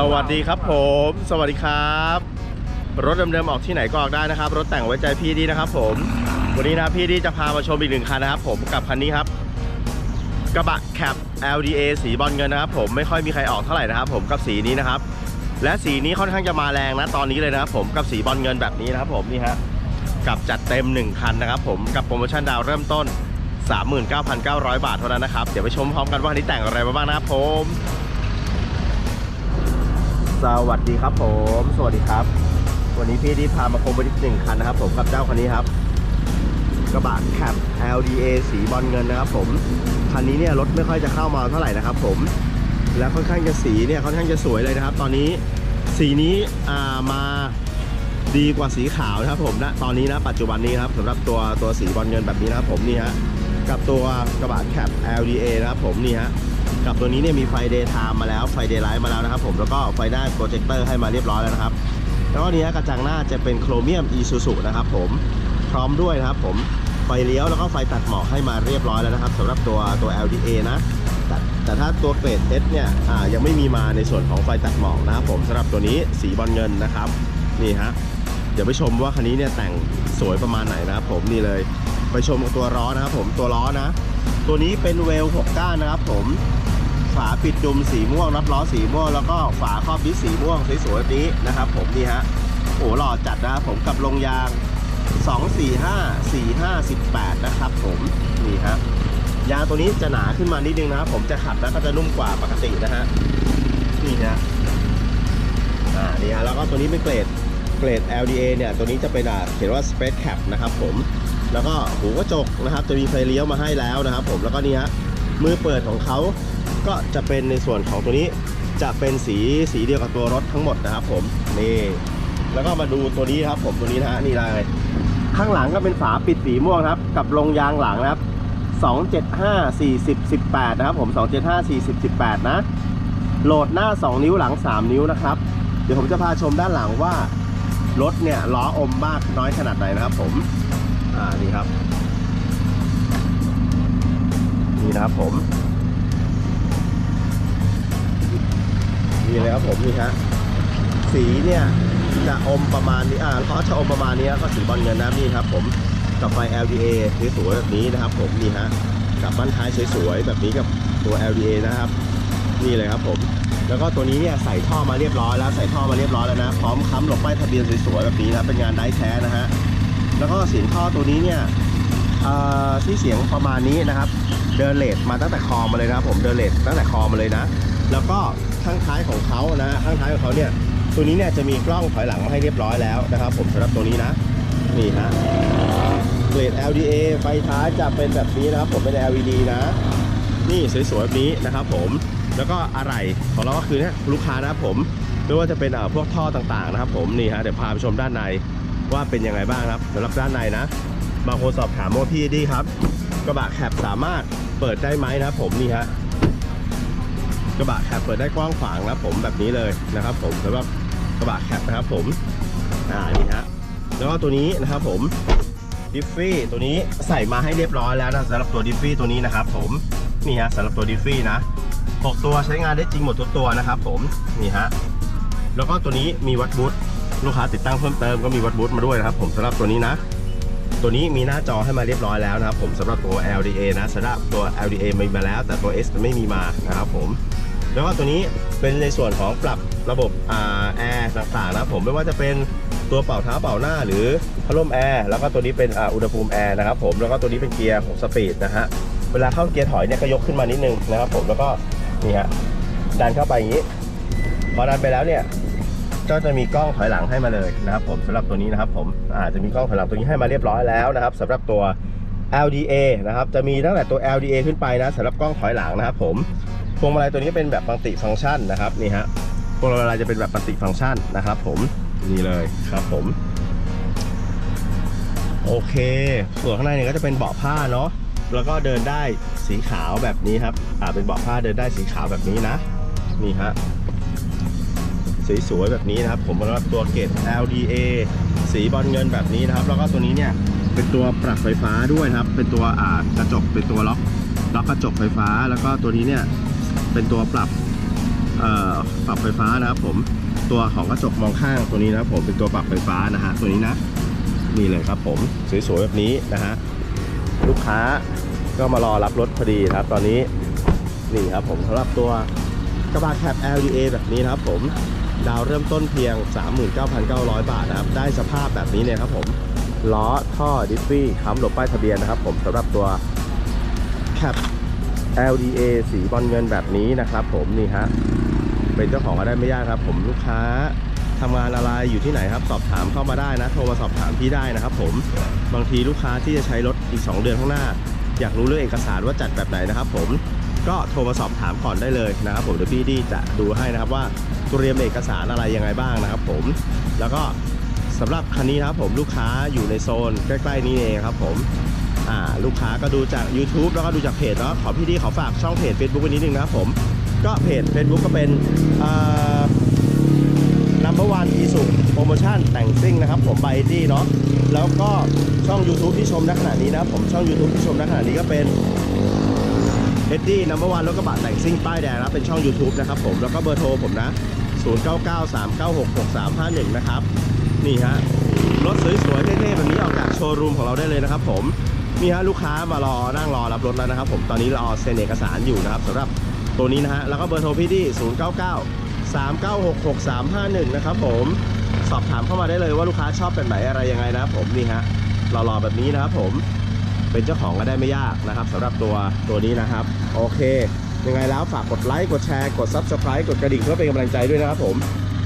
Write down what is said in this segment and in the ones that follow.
สวัสดีครับผม สวัสดีครับ รถเดิมๆออกที่ไหนก็ออกได้นะครับ รถแต่งไว้ใจพี่ดีนะครับ ผม วันนี้นะพี่ดีจะพามาชมอีกหนึ่งคันนะครับ ผมกับคันนี้ครับ กระบะแคป LDA สีบอลเงินนะครับ ผมไม่ค่อยมีใครออกเท่าไหร่นะครับ ผมกับสีนี้นะครับ และสีนี้ค่อนข้างจะมาแรงนะตอนนี้เลยนะครับ ผมกับสีบอลเงินแบบนี้นะครับ ผมนี่ฮะกับจัดเต็ม 1 คันนะครับ ผมกับโปรโมชั่นดาวเริ่มต้น 39,900 บาทเท่านั้นนะครับเดี๋ยวไปชมพร้อมกันว่าคันนี้แต่งอะไรมาบ้างนะครับผม สวัสดีครับผม สวัสดีครับ วันนี้พี่ดีพามาพบอีกหนึ่งคันนะครับผมกับเจ้าคันนี้ครับ กระบะแคป LDA สีบอลเงินนะครับผมคันนี้เนี่ยรถไม่ค่อยจะเข้ามาเท่าไหร่นะครับผมแล้วค่อนข้างจะสีเนี่ยค่อนข้างจะสวยเลยนะครับ ตอนนี้สีนี้อ่ามาดีกว่าสีขาวนะครับผมณตอนนี้นะปัจจุบันนี้ครับสำหรับตัวตัวสีบอลเงินแบบนี้นะครับผมนี่ฮะ กับตัวกระบะแคป LDA นะครับผมนี่ฮะกับตัวนี้เนี่ยมีไฟเดย์ไทม์มาแล้วไฟเดย์ไลท์มาแล้วนะครับผมแล้วก็ไฟหน้าโปรเจคเตอร์ให้มาเรียบร้อยแล้วนะครับ แล้วก็เนี้ยกระจังหน้าจะเป็นโครเมียมอีซูซูนะครับผมพร้อมด้วยนะครับผมไฟเลี้ยวแล้วก็ไฟตัดหมอกให้มาเรียบร้อยแล้วนะครับสำหรับตัวตัว LDA นะแต่แต่ถ้าตัวเกรด S เนี่ยยังไม่มีมาในส่วนของไฟตัดหมอกนะครับผมสำหรับตัวนี้สีบอลเงินนะครับนี่ฮะเดี๋ยวไปชมว่าคันนี้เนี่ยแต่งสวยประมาณไหนนะครับผมนี่เลย ไปชมตัวล้อนะครับผมตัวล้อนะ ตัวนี้เป็นเวล6ก้านนะครับผมฝาปิดจุมสีม่วงน็อตล้อสีม่วงแล้วก็ฝาครอบดิสสีม่วงสวยๆแบบนี้นะครับ ผมนี่ฮะโอ้หล่อจัดนะครับผมกับลงยาง 245 45 18 นะครับ ผมนี่ฮะยางตัวนี้จะหนาขึ้นมานิดนึงนะครับผมจะขับแล้วก็จะนุ่มกว่าปกตินะฮะนี่ฮะอ่านี่ฮะแล้วก็ตัวนี้เป็นเกรดเกรด LDA เนี่ยตัวนี้จะเป็นอ่าเขียนว่า Space Cap นะครับผม แล้วก็หูกระจกนะครับ จะมีไฟเลี้ยวมาให้แล้วนะครับผมแล้วก็นี่ฮะมือเปิดของเขาก็จะเป็นในส่วนของตัวนี้จะเป็นสีสีเดียวกับตัวรถทั้งหมดนะครับผมนี่แล้วก็มาดูตัวนี้ครับผมตัวนี้นะฮะนี่เลยข้างหลังก็เป็นฝาปิดสีม่วงครับ กับลงยางหลังนะครับ 275 40 18 นะครับผม 275 40 18 นะ โหลดหน้า 2 นิ้วหลัง 3 นิ้วนะครับ เดี๋ยวผมจะพาชมด้านหลังว่ารถเนี่ยล้ออมมากน้อยขนาดไหนนะครับผม อ่านี่ครับ นี่นะครับผม นี่เลยครับผมนี่ฮะสีเนี่ยจะอมประมาณนี้อ่าล้อจะอมประมาณนี้ก็สีบอลเงินนะนี่ครับ ผมกับไฟ LDA สวยๆแบบนี้นะครับ ผมนี่ฮะกับบ้านท้ายสวยๆแบบนี้กับตัว LDA นะครับ นี่เลยครับผม แล้วก็ตัวนี้เนี่ยใส่ท่อมาเรียบร้อยแล้วใส่ท่อมาเรียบร้อยแล้วนะพร้อมค้ำหลบป้ายทะเบียนสวยๆแบบนี้นะเป็นงานได้แท้นะฮะ แล้วก็เสียงท่อตัวนี้เนี่ยที่เสียงประมาณนี้นะครับ เดินเลทมาตั้งแต่คอมาเลยนะครับผมเดินเลทตั้งแต่คอมาเลยนะ แล้วก็ข้างท้ายของเขานะข้างท้ายของเขาเนี่ยตัวนี้เนี่ยจะมีกล้องถอยหลังมาให้เรียบร้อยแล้วนะครับ ผมสำหรับตัวนี้นะนี่ฮะเกรด LDA ไฟท้ายจะเป็นแบบนี้นะครับ ผมเป็น LED นะ นี่สวยๆแบบนี้นะครับผมแล้วก็อะไรของเราก็คือเนี่ยลูกค้านะครับผมไม่ว่าจะเป็นพวกท่อต่างๆนะครับ ผมนี่ฮะเดี๋ยวพาไปชมด้านใน ว่าเป็นยังไงบ้างครับสำหรับด้านในนะบางคนสอบถามว่าพี่ดีครับ กระบะแคปสามารถเปิดได้ไหมนะครับผมนี่ฮะกระบะแคปเปิดได้กว้างขวางนะผมแบบนี้เลยนะครับผมสำหรับกระบะแคปนะครับผมอ่านี่ฮะแล้วก็ตัวนี้นะครับผมดิฟฟี่ตัวนี้ใส่มาให้เรียบร้อยแล้วนะสำหรับตัวดิฟฟี่ตัวนี้นะครับผมนี่ฮะสำหรับตัวดิฟฟี่นะหกตัวใช้งานได้จริงหมดทุกตัวนะครับผมนี่ฮะแล้วก็ตัวนี้มีวัดบูท ลูกค้าติดตั้งเพิ่มเติมก็มีวัดบูทมาด้วยนะครับ ผมสำหรับตัวนี้นะ ตัวนี้มีหน้าจอให้มาเรียบร้อยแล้วนะครับผมสำหรับตัว LDA นะสำหรับตัว LDA มีมาแล้ว แต่ตัว S ไม่มีมานะครับผมแล้วก็ตัวนี้เป็นในส่วนของปรับระบบแอร์ต่างๆนะผมไม่ว่าจะเป็นตัวเป่าเท้าเป่าหน้าหรือพัดลมแอร์แล้วก็ตัวนี้เป็นอุณหภูมิแอร์นะครับผมแล้วก็ตัวนี้เป็นเกียร์ของสปีดนะฮะเวลาเข้าเกียร์ถอยเนี่ยก็ยกขึ้นมานิดนึงนะครับผมแล้วก็นี่ฮะดันเข้าไปอย่างนี้พอดันไปแล้วเนี่ย ก็จะมีกล้องถอยหลังให้มาเลยนะครับผมสำหรับตัวนี้นะครับผมอาจจะมีกล้องถอยหลังตัวนี้ให้มาเรียบร้อยแล้วนะครับสำหรับตัว LDA นะครับจะมีตั้งแต่ตัว LDA ขึ้นไปนะสำหรับกล้องถอยหลังนะครับผมพวงมาลัยตัวนี้เป็นแบบมัลติฟังก์ชันนะครับนี่ฮะพวงมาลัยจะเป็นแบบมัลติฟังก์ชันนะครับ ผมนี่เลยครับผม โอเคส่วนข้างในเนี่ยก็จะเป็นเบาะผ้าเนาะแล้วก็เดินได้สีขาวแบบนี้ครับอ่าเป็นเบาะผ้าเดินได้สีขาวแบบนี้นะนี่ฮะ สวยๆแบบนี้นะครับ ผมสำหรับตัวเกรด LDA สีบอลเงินแบบนี้นะครับ แล้วก็ตัวนี้เนี่ยเป็นตัวปรับไฟฟ้าด้วยนะครับ เป็นตัวอ่ากระจกเป็นตัวล็อกล็อกกระจกไฟฟ้า แล้วก็ตัวนี้เนี่ยเป็นตัวปรับเอ่อปรับไฟฟ้านะครับ ผมตัวของกระจกมองข้างตัวนี้นะครับ ผมเป็นตัวปรับไฟฟ้านะฮะตัวนี้นะนี่เลยครับ ผมสวยๆแบบนี้นะฮะลูกค้าก็มารอรับรถพอดีครับ ตอนนี้นี่ครับผมสำหรับตัวกระบะแคป LDA แบบนี้นะครับผม ดาวเริ่มต้นเพียง 39,900 บาทนะครับ ได้สภาพแบบนี้เนี่ยครับผม ล้อท่อดิฟฟี่ค้ำหลบป้ายทะเบียนนะครับผมสำหรับตัวแคป LDA สีบอลเงินแบบนี้นะครับผมนี่ฮะ เป็นเจ้าของก็ได้ไม่ยากครับ ผมลูกค้าทำงานอะไรอยู่ที่ไหนครับ สอบถามเข้ามาได้นะ โทรมาสอบถามพี่ได้นะครับ ผมบางทีลูกค้าที่จะใช้รถอีก 2 เดือนข้างหน้า อยากรู้เรื่องเอกสารว่าจัดแบบไหนนะครับ ผม ก็โทรมาสอบถามก่อนได้เลยนะครับผมเดี๋ยวพี่ดีจะดูให้นะครับว่าเตรียมเอกสารอะไรยังไงบ้างนะครับผมแล้วก็สำหรับคันนี้นะครับผมลูกค้าอยู่ในโซนใกล้ๆนี้เองครับผมอ่าลูกค้าก็ดูจาก YouTube แล้วก็ดูจากเพจเนาะขอพี่ดีขอฝากช่องเพจ Facebook ไว้นิดนึงนะครับผมก็เพจ Facebook ก็เป็นอ่า number one อีสุโปรโมชั่นแต่งซิ่งนะครับผมบายดี้เนาะแล้วก็ช่อง YouTube ที่ชมณขณะนี้นะครับผมช่อง YouTube ที่ชมณขณะนี้ก็เป็น เอ็ดดี้นัมเบอร์วันรถกระบะแต่งซิ่งป้ายแดงนะเป็นช่อง YouTube นะครับผมแล้วก็เบอร์โทรผมนะ 0993966351 นะครับ นี่ฮะ รถสวยๆเท่ๆแบบนี้ออกจากโชว์รูมของเราได้เลยนะครับผมนี่ฮะลูกค้ามารอนั่งรอรับรถแล้วนะครับผมตอนนี้รอเซ็นเอกสารอยู่นะครับสำหรับตัวนี้นะฮะแล้วก็เบอร์โทรพี่ที่ 099 396 6351 นะครับผมสอบถามเข้ามาได้เลยว่าลูกค้าชอบเป็นไหนอะไรยังไงนะครับผมนี่ฮะรอๆแบบนี้นะครับผม เป็นเจ้าของก็ได้ไม่ยากนะครับสำหรับตัวตัวนี้นะครับ โอเค ยังไงแล้วฝากกดไลค์กดแชร์กด Subscribe กดกระดิ่งเพื่อเป็นกำลังใจด้วยนะครับผม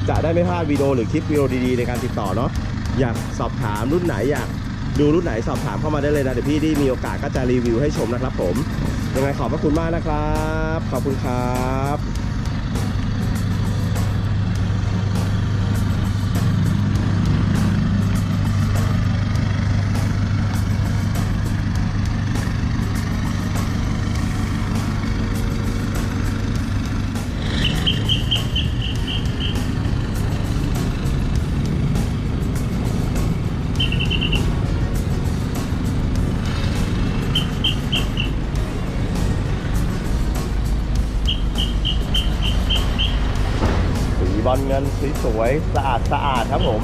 จะได้ไม่พลาดวิดีโอหรือคลิปวิดีโอดีๆในการติดต่อเนาะอยากสอบถามรุ่นไหนอยากดูรุ่นไหนสอบถามเข้ามาได้เลยนะเดี๋ยวพี่ที่มีโอกาสก็จะรีวิวให้ชมนะครับผมยังไงขอบพระคุณมากนะครับ ขอบคุณครับ บอลเงินสวยๆสะอาดสะอาดครับผม